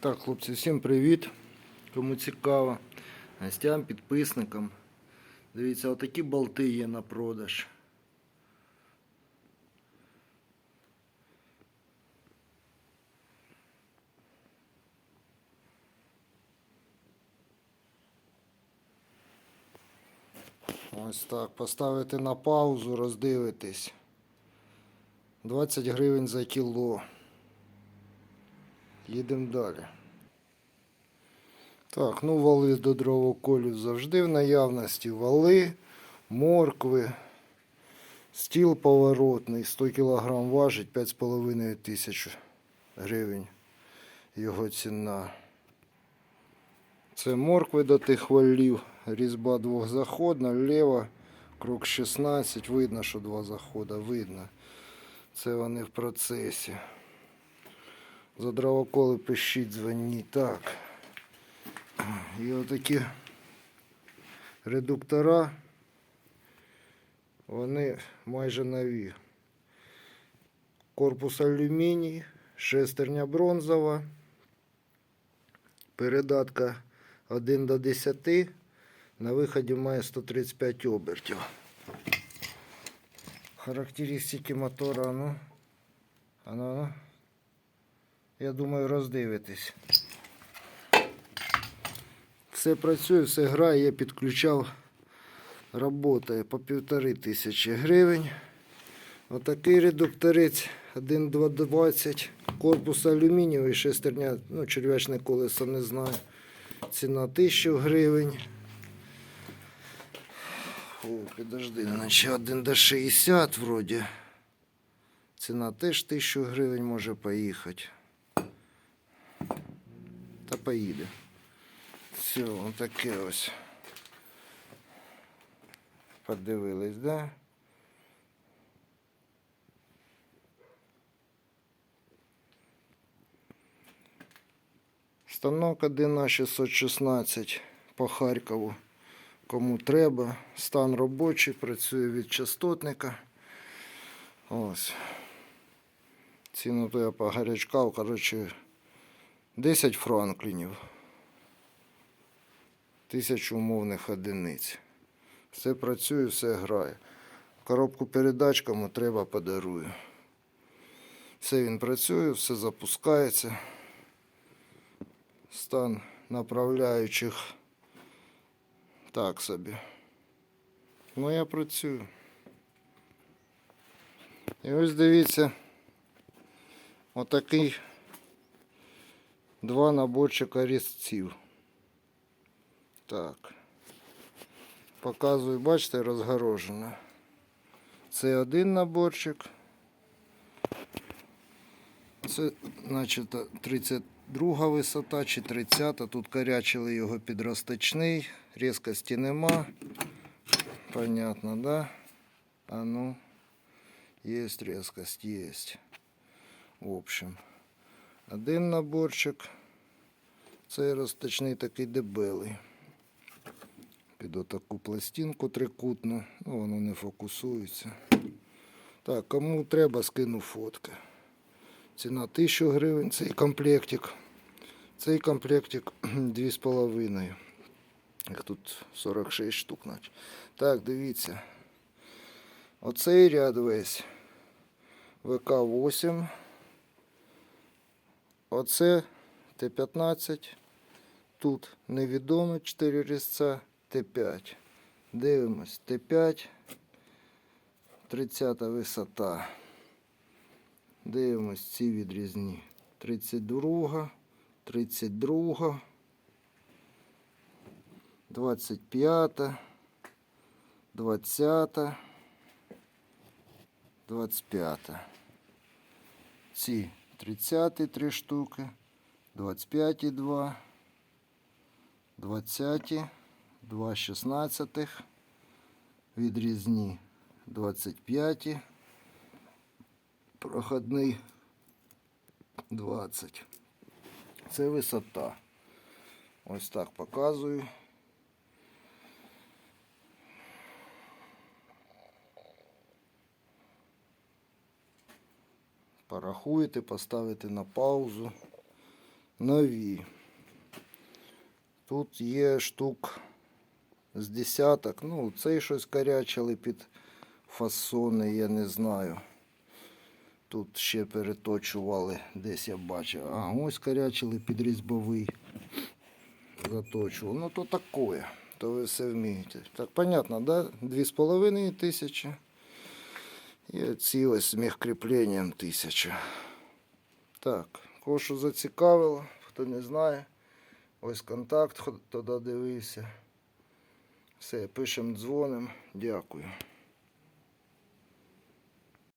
Так, хлопці, всім привіт. Кому цікаво. Гостям, підписникам. Дивіться, отакі болти є на продаж. Ось так. Поставити на паузу, роздивитись. 20 гривень за кіло. Їдемо далі. Так, ну вали до дровоколів завжди в наявності. Вали, моркви, стіл поворотний, 100 кг важить 5,5 тисяч гривень його ціна. Це моркви до тих валів, різьба двохзаходна, ліва, крок 16, видно, що два заходи, видно. Це вони в процесі. За дровоколи пишіть, дзвоніть. Так. І отакі редуктора, вони майже нові. Корпус алюміній, шестерня бронзова, передатка 1 до 10, на виході має 135 обертів. Характеристики мотора, ну, ану, ану. Я думаю, роздивитись. Все працює, все грає, я підключав, роботає по півтори тисячі гривень. Отакий редукторець 1,220, корпус алюмінієвий, шестерня, ну, черв'ячне колесо не знаю. Ціна 1000 гривень. О, підожди, наче 1 до 60 вроді. Ціна теж 1000 гривень може поїхати. Поїде. Все, таке ось. Подивились, да? Станок 1 616 по Харкову. Кому треба. Стан робочий, працює від частотника. Ось. Ціну то я погарячкав, коротше, 10 франклінів. Тисячу умовних одиниць. Все працює, все грає. Коробку передач кому треба подарую. Все він працює, все запускається. Стан направляючих так собі. Ну я працюю. І ось дивіться, отакий два наборчика різців. Так. Показую, бачите, розгорожено. Це один наборчик. Це, значить, 32 висота чи 30. Тут корячили його підросточний, різкості нема. Понятно, да? А ну, есть резкость, есть. В общем, один наборчик. Цей розточний такий дебелий. Під отаку пластинку трикутну. Ну, воно не фокусується. Так, кому треба, скину фотки. Ціна 1000 гривень, цей комплектик. Цей комплектик 2,5. Їх тут 46 штук. Наче. Так, дивіться. Оцей ряд весь. ВК-8. Оце Т-15. Тут невідомо 4 різця. Т5. Дивимось. Т5. 30 висота. Дивимось ці відрізні. 32, 32, 25, 20, 25. Ці 30 три штуки, 25 2, 20, 2 16, відрізні 25, проходний 20. Це висота. Ось так показую. порахуєте, поставите на паузу. Нові. Тут є штук з десяток. Ну, цей щось карячили під фасони, я не знаю. Тут ще переточували, десь я бачив. А ось корячили під різьбовий. Заточував. Ну то таке. То ви все вмієте. Так, понятно, да? 2500. І цілость з міхкріплінням 1000. Так, кошу зацікавило, хто не знає. Ось контакт, хто туди дивився. Все, пишемо, дзвонимо. Дякую.